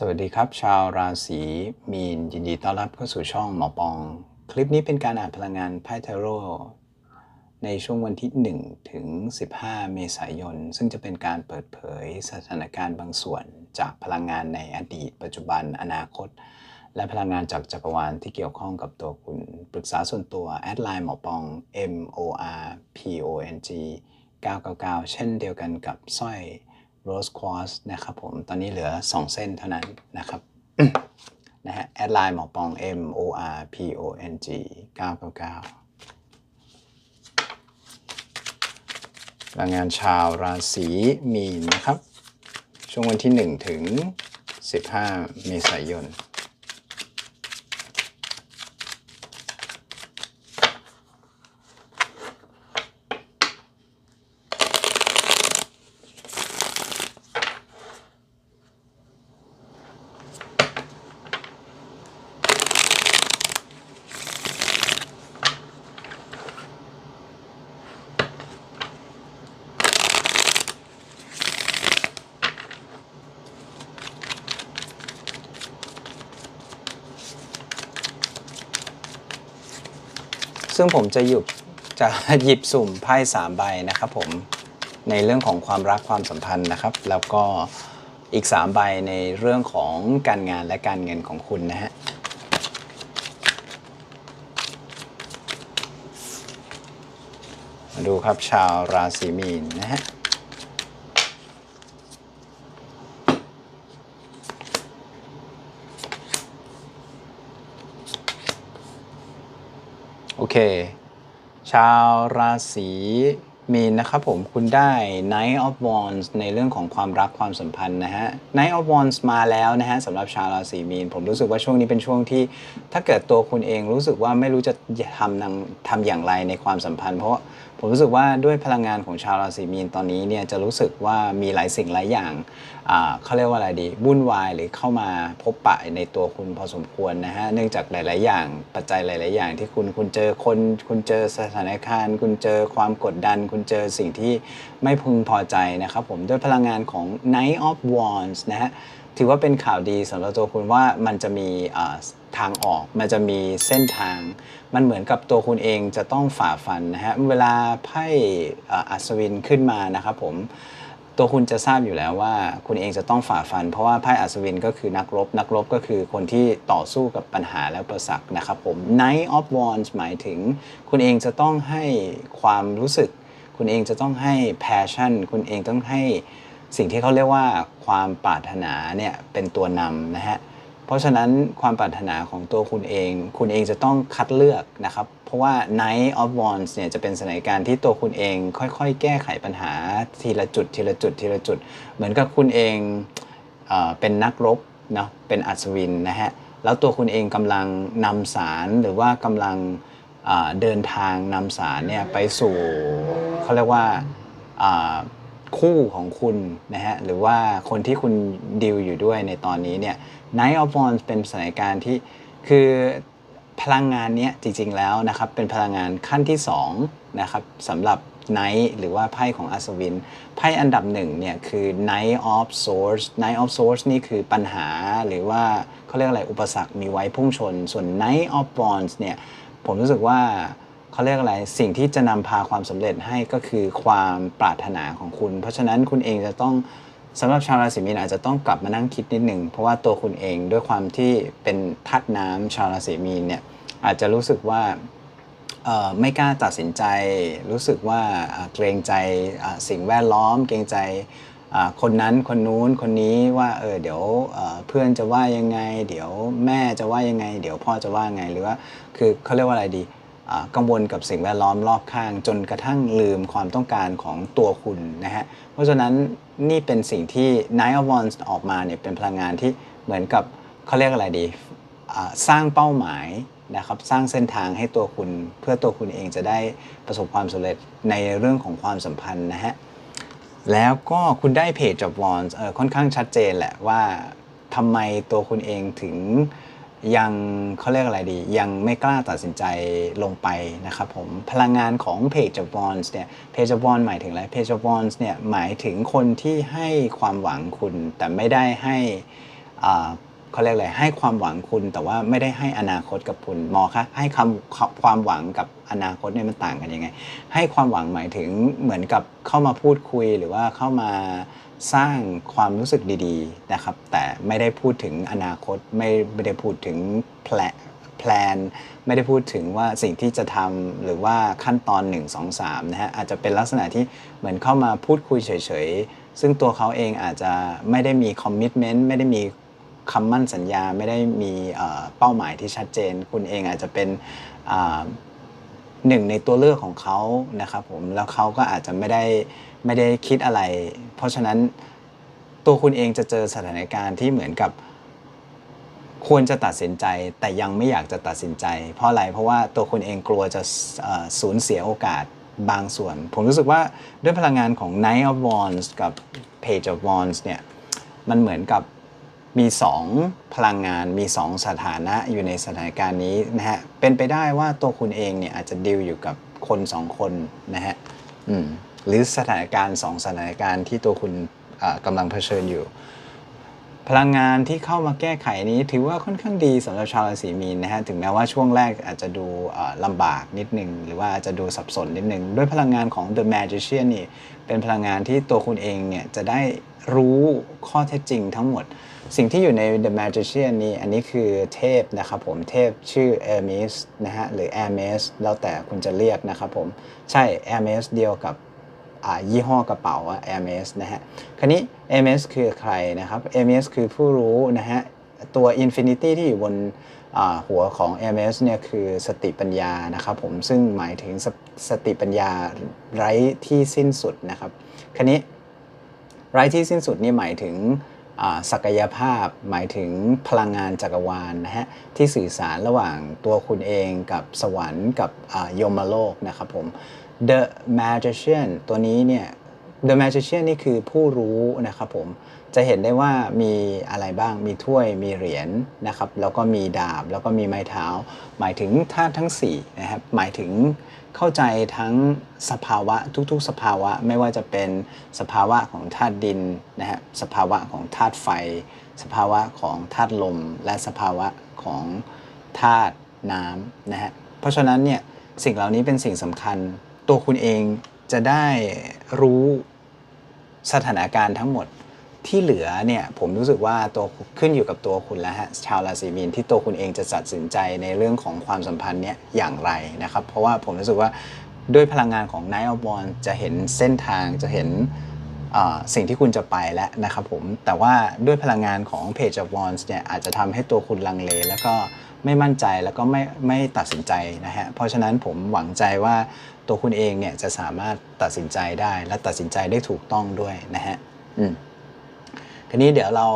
สวัสดีครับ ชาวราศีมีนยินดีต้อนรับเข้าสู่ช่องหมอปอง คลิปนี้เป็นการอ่านพลังงานไพ่เทโรในช่วงวันที่ 1 ถึง 15 เมษายน ซึ่งจะเป็นการเปิดเผยสถานการณ์บางส่วน จากพลังงานในอดีต ปัจจุบันอนาคต และพลังงานจากจักรวาลที่เกี่ยวข้องกับตัวคุณ ปรึกษาส่วนตัวแอดไลน์หมอปอง M O R P O N G 999 เช่นเดียวกันกับสร้อย Rose Quartz นะครับผม ตอนนี้เหลือ 2 เส้นเท่านั้นนะครับนะฮะแอดไลน์หมอปอง M O R P O N G 999พลังงานชาวราศีมีนนะครับ ช่วงวันที่ 1 ถึง 15 เมษายน ซึ่งผมจะหยิบจะหยิบสุ่มไพ่สามใบนะครับผมในเรื่องของความรักความสัมพันธ์นะครับ แล้วก็อีก3ใบในเรื่องของการงานและการเงินของคุณนะฮะมาดูครับชาวราศีมีนนะฮะ เค ชาวราศี มีนนะครับผมคุณได้ Knight of Wands ในเรื่องของความรักความสัมพันธ์นะฮะ Knight of Wands มาแล้วนะฮะสำหรับชาวราศีมีน ผมรู้สึกว่าช่วงนี้เป็นช่วงที่ ถ้าเกิดตัวคุณเองรู้สึกว่าไม่รู้จะทำนังทำอย่างไรในความสัมพันธ์ เพราะผมรู้สึกว่าด้วยพลังงานของชาวราศีมีนตอนนี้เนี่ยจะรู้สึกว่ามีหลายสิ่งหลายอย่างเขาเรียกว่าอะไรดีวุ่นวายหรือเข้ามาพบปะในตัวคุณพอสมควรนะฮะเนื่องจากหลาย ๆ อย่างปัจจัยหลาย ๆ อย่างที่คุณคุณเจอคนคุณเจอสถานการณ์ คุณเจอความกดดันคุณเจอสิ่งที่ไม่พึงพอใจนะครับผมด้วยพลังงานของ Knight of Wands นะฮะถือว่าเป็นข่าวดีสำหรับตัวคุณว่ามันจะมีทางออก มันจะมีเส้นทาง มันเหมือนกับตัวคุณเองจะต้องฝ่าฟันนะฮะเวลาไพ่อัศวินขึ้นมานะครับผมตัวคุณจะทราบอยู่แล้วว่าคุณเองจะต้องฝ่าฟัน เพราะว่าไพ่อัศวินก็คือนักรบ นักรบก็คือคนที่ต่อสู้กับปัญหาและอุประสักนะครับผม Knight of Wands หมายถึง คุณเองจะต้องให้ความรู้สึก คุณเองจะต้องให้ passion คุณเองต้องให้สิ่งที่เขาเรียกว่าความปรารถนาเนี่ยเป็นตัวนำนะฮะ เพราะฉะนั้นความปรารถนาของตัวคุณเอง คุณเองจะต้องคัดเลือกนะครับ เพราะว่า Night of Wands เนี่ยจะเป็นสถานการณ์ที่ตัวคุณเองค่อยๆ แก้ไขปัญหาทีละจุดทีละจุดทีละจุด เหมือนกับคุณเองเอเป็นนักรบเนาะเป็นอัศวินนะฮะ แล้วตัวคุณเองกำลังนำสารหรือว่ากำลัง เดินทางนำสารเนี่ยไปสู่เขาเรียกว่าคู่ของคุณนะฮะหรือว่าคนที่คุณดิวอยู่ด้วยในตอนนี้เนี่ย Night of Wands เป็นสถานการณ์ที่คือพลังงานนี้จริงๆแล้วนะครับเป็นพลังงานขั้นที่2นะครับสำหรับ Night หรือว่าไพ่ของอัศวิน ไพ่อันดับหนึ่งเนี่ยคือ Night of Swords Night of Swords นี่คือปัญหาหรือว่าเขาเรียกอะไรอุปสรรคมีไว้พุ่งชน ส่วน Night of Wands เนี่ย ผมรู้สึกว่าเขาเรียกอะไรสิ่งที่จะนำพาความสำเร็จให้ก็คือความปรารถนาของคุณ เพราะฉะนั้นคุณเองจะต้องสำหรับชาวราศีมีนอาจจะต้องกลับมานั่งคิดนิดหนึ่งเพราะว่าตัวคุณเองด้วยความที่เป็นทัดน้ำชาวราศีมีนเนี่ยอาจจะรู้สึกว่าไม่กล้าตัดสินใจ รู้สึกว่าเกรงใจสิ่งแวดล้อม เกรงใจ คนนั้นคนนู้นคนนี้ว่าเออเดี๋ยวเพื่อนจะว่ายังไง เดี๋ยวแม่จะว่ายังไง เดี๋ยวพ่อจะว่าไงหรือว่าคือเขาเรียกว่าอะไรดีกังวลกับสิ่งแวดล้อมรอบข้าง จนกระทั่งลืมความต้องการของตัวคุณนะฮะเพราะฉะนั้นนี่เป็นสิ่งที่ Night of Wands ออกมาเนี่ยเป็นพลังงานที่เหมือนกับเขาเรียกอะไรดีสร้างเป้าหมายนะครับสร้างเส้นทางให้ตัวคุณเพื่อตัวคุณเองจะได้ประสบความสำเร็จในเรื่องของความสัมพันธ์นะฮะ แล้วก็คุณได้เพจจ of Wands เออค่อนข้างชัดเจนแหละว่าทำไมตัวคุณเองถึงยังเขาเรียกอะไรดี ยังไม่กล้าตัดสินใจลงไปนะครับผมพลังงานของ Page of Wands เนี่ย Page of Wands หมายถึงอะไร Page of Wands เนี่ยหมายถึงคนที่ให้ความหวังคุณแต่ไม่ได้ให้อ่า เขาเรียกอะไรให้ความหวังคุณแต่ว่าไม่ได้ให้อนาคตกับคุณหมอคะให้คำความหวังกับอนาคตเนี่ยมันต่างกันยังไง ให้ความหวังหมายถึงเหมือนกับเข้ามาพูดคุยหรือว่าเข้ามาสร้างความรู้สึกดีๆนะครับ แต่ไม่ได้พูดถึงอนาคตไม่ไม่ได้พูดถึงแพลแพลนไม่ได้พูดถึงว่าสิ่งที่จะทำหรือว่าขั้นตอน 1 2 3นะฮะอาจจะเป็นลักษณะที่เหมือนเข้ามาพูดคุยเฉยๆ ซึ่งตัวเขาเองอาจจะไม่ได้มีคอมมิชเมนต์ไม่ได้มี คำมั่นสัญญาไม่ได้มีเป้าหมายที่ชัดเจน คุณเองอาจจะเป็นหนึ่งในตัวเลือกของเขานะครับผมแล้วเขาก็อาจจะไม่ได้ไม่ได้คิดอะไร เพราะฉะนั้นตัวคุณเองจะเจอสถานการณ์ที่เหมือนกับ ควรจะตัดสินใจ แต่ยังไม่อยากจะตัดสินใจ เพราะอะไรเพราะว่าตัวคุณเองกลัวจะสูญเสียโอกาสบางส่วน ผมรู้สึกว่าด้วยพลังงานของ Knight of Wands กับ Page of Wands เนี่ยมันเหมือนกับ มี 2 พลังงานมี 2 สถานะอยู่ในสถานการณ์นี้นะฮะเป็นไปได้ว่าตัวคุณเองเนี่ยอาจจะดิวอยู่กับคน 2 คนนะฮะหรือสถานการณ์ 2 สถานการณ์ที่ตัวคุณอ่ากำลังเผชิญอยู่ พลังงานที่เข้ามาแก้ไขนี้ถือว่าค่อนข้างดีสำหรับชาวราศีมีนนะฮะถึงแม้ว่าช่วงแรกอาจจะดูลำบากนิดนึง หรือว่าอาจจะดูสับสนนิดนึง ด้วยพลังงานของ The Magician นี่เป็นพลังงานที่ตัวคุณเองเนี่ยจะได้รู้ข้อเท็จจริงทั้งหมด สิ่งที่อยู่ใน The Magician นี่อันนี้คือเทพนะครับผมเทพชื่อ Hermes นะฮะหรือ Hermes แล้วแต่คุณจะเรียกนะครับผมใช่ Hermes เดียวกับ ยี่ห้อกระเป๋า Hermes นะฮะคราวนี้ Hermes คือใครนะครับ Hermes คือผู้รู้นะฮะตัว Infinity ที่อยู่บนหัวของ Hermes เนี่ยคือสติปัญญานะครับผมซึ่งหมายถึงสสติปัญญาไร้ที่สิ้นสุดนะครับคราวนี้ไร้ที่สิ้นสุดนี่หมายถึงศักยภาพหมายถึงพลังงานจักรวาลนะฮะที่สื่อสารระหว่างตัวคุณเองกับสวรรค์กับยมโลกนะครับผม The Magician ตัวนี้เนี่ย The Magician นี่คือผู้รู้นะครับผม จะเห็นได้ว่ามีอะไรบ้าง มีถ้วย มีเหรียญนะครับ แล้วก็มีดาบ แล้วก็มีไม้เท้า หมายถึงธาตุทั้ง4นะครับ หมายถึงเข้าใจทั้งสภาวะทุกๆ สภาวะ ไม่ว่าจะเป็นสภาวะของธาตุดินนะฮะ สภาวะของธาตุไฟ สภาวะของธาตุลม และสภาวะของธาตุน้ำนะฮะ เพราะฉะนั้นเนี่ยสิ่งเหล่านี้เป็นสิ่งสำคัญ ตัวคุณเองจะได้รู้สถานการณ์ทั้งหมดที่เหลือเนี่ยผมรู้สึกว่าตัวขึ้นอยู่กับตัวคุณแล้วฮะชาวราศีมีนที่ตัวคุณเองจะตัดสินใจในเรื่องของความสัมพันธ์เนี่ยอย่างไรนะครับ เพราะว่าผมรู้สึกว่าด้วยพลังงานของ Night of w a n d จะเห็นเส้นทางจะเห็นสิ่งที่คุณจะไปแล้วนะครับผมแต่ว่าด้วยพลังงานของ Page of Wands เนี่ยอาจจะทำให้ตัวคุณลังเล แล้วก็ไม่มั่นใจแล้วก็ไม่ไม่ตัดสินใจนะฮะเพราะฉะนั้นผมหวังใจว่า ตัวคุณเองเนี่ยจะสามารถตัดสินใจได้และตัดสินใจได้ถูกต้องด้วยนะฮะอืมทีนี้เดี๋ยวเรา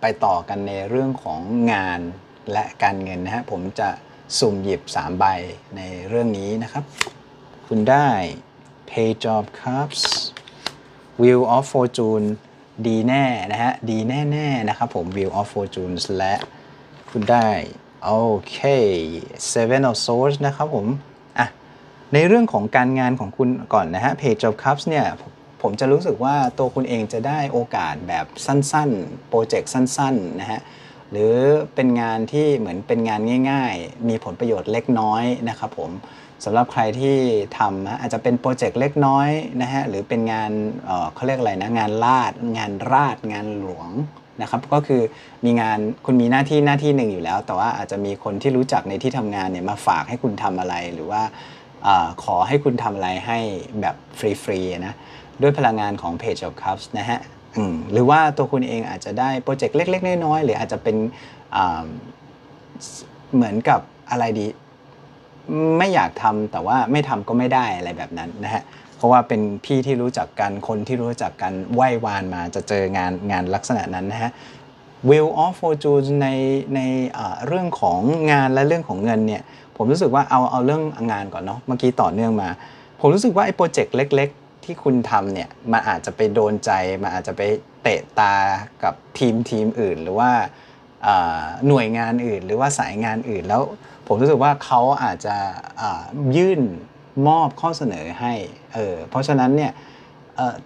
ไปต่อกันในเรื่องของงานและการเงินนะฮะผมจะสุ่มหยิบ 3 ใบในเรื่องนี้นะครับ คุณได้ Page of Cups Wheel of Fortune ดีแน่นะฮะ ดีแน่ๆนะครับผม Wheel of Fortune และคุณได้ โอเค Seven of Swords นะครับผม ในเรื่องของการงานของคุณก่อนนะฮะ Page of Cups เนี่ยผมจะรู้สึกว่าตัวคุณเองจะได้โอกาสแบบสั้นๆ โปรเจกต์สั้นๆนะฮะหรือเป็นงานที่เหมือนเป็นงานง่าย ๆ มีผลประโยชน์เล็กน้อยนะครับผมสำหรับใครที่ทำนะอาจจะเป็นโปรเจกต์เล็กน้อยนะฮะหรือเป็นงานเอ่อเขาเรียกอะไรนะงานลาด งานราด งานหลวงนะครับก็คือมีงานคุณมีหน้าที่หน้าที่หนึ่งอยู่แล้ว แต่ว่าอาจจะมีคนที่รู้จักในที่ทำงานเนี่ยมาฝากให้คุณทำอะไรหรือว่า อขอให้คุณทำอะไรให้แบบฟรีๆนะด้วยพลังงานของ Page of Cups นะฮะหรือว่าตัวคุณเองอาจจะได้โปรเจกต์เล็ก ๆ น้อยๆหรืออาจจะเป็นเหมือนกับอะไรดี ไม่อยากทำแต่ว่าไม่ทำก็ไม่ได้อะไรแบบนั้นนะฮะเพราะว่าเป็นพี่ที่รู้จักกันคนที่รู้จักกันไหว้วานมาจะเจองานงานลักษณะนั้นนะฮะ Wheel of Fortune ในในเรื่องของงานและเรื่องของเงินเนี่ยผมรู้สึกว่าเอาเอาเรื่องงานก่อนเนาะเมื่อกี้ต่อเนื่องมา ผมรู้สึกว่าไอ้โปรเจกต์เล็ก ๆ ที่คุณทำเนี่ยมันอาจจะไปโดนใจ มันอาจจะไปเตะตากับทีมทีมอื่น หรือว่าหน่วยงานอื่น หรือว่าสายงานอื่นแล้ว ผมรู้สึกว่าเขาอาจจะยื่นมอบข้อเสนอให้เออเพราะฉะนั้นเนี่ย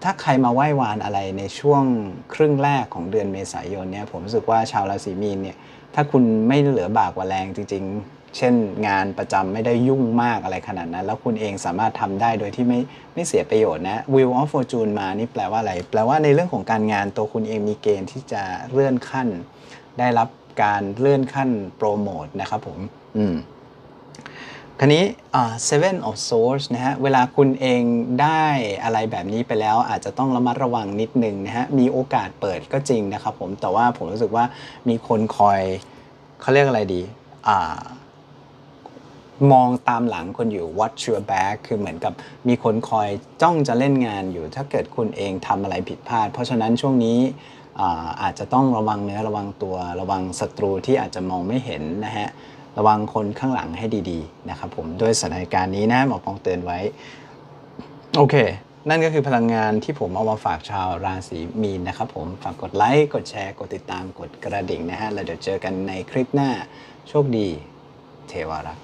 ถ้าใครมาไหว้วานอะไรในช่วงครึ่งแรกของเดือนเมษายนเนี่ยผมรู้สึกว่าชาวราศีมีนเนี่ยถ้าคุณไม่เหลือบากว่าแรงจริง ๆ เช่นงานประจำไม่ได้ยุ่งมากอะไรขนาดนั้น แล้วคุณเองสามารถทำได้โดยที่ไม่ไม่เสียประโยชน์นะ Wheel of Fortune มานี่แปลว่าอะไร แปลว่าในเรื่องของการงานตัวคุณเองมีเกณฑ์ที่จะเลื่อนขั้น ได้รับการเลื่อนขั้นโปรโมทนะครับผม อืม ครนี้อ่า seven of swords นะฮะ เวลาคุณเองได้อะไรแบบนี้ไปแล้ว อาจจะต้องระมัดระวังนิดนึงนะฮะ มีโอกาสเปิดก็จริงนะครับผม แต่ว่าผมรู้สึกว่ามีคนคอยเขาเรียกอะไรดีอ่ามองตามหลังคนอยู่ watch your back คือเหมือนกับมีคนคอยจ้องจะเล่นงานอยู่ ถ้าเกิดคุณเองทำอะไรผิดพลาด เพราะฉะนั้นช่วงนี้อาจจะต้องระวังเนื้อระวังตัวระวังศัตรูที่อาจจะมองไม่เห็นนะฮะ ระวังคนข้างหลังให้ดีๆนะครับผมด้วยสถานการณ์นี้นะหมอปองเตือนไว้ โอเค นั่นก็คือพลังงานที่ผมเอามาฝากชาวราศีมีนนะครับผมฝากกดไลค์กดแชร์ กดติดตามกดกระดิ่งนะฮะแล้วเดี๋ยวเจอกันในคลิปหน้าโชคดี เทวารักษ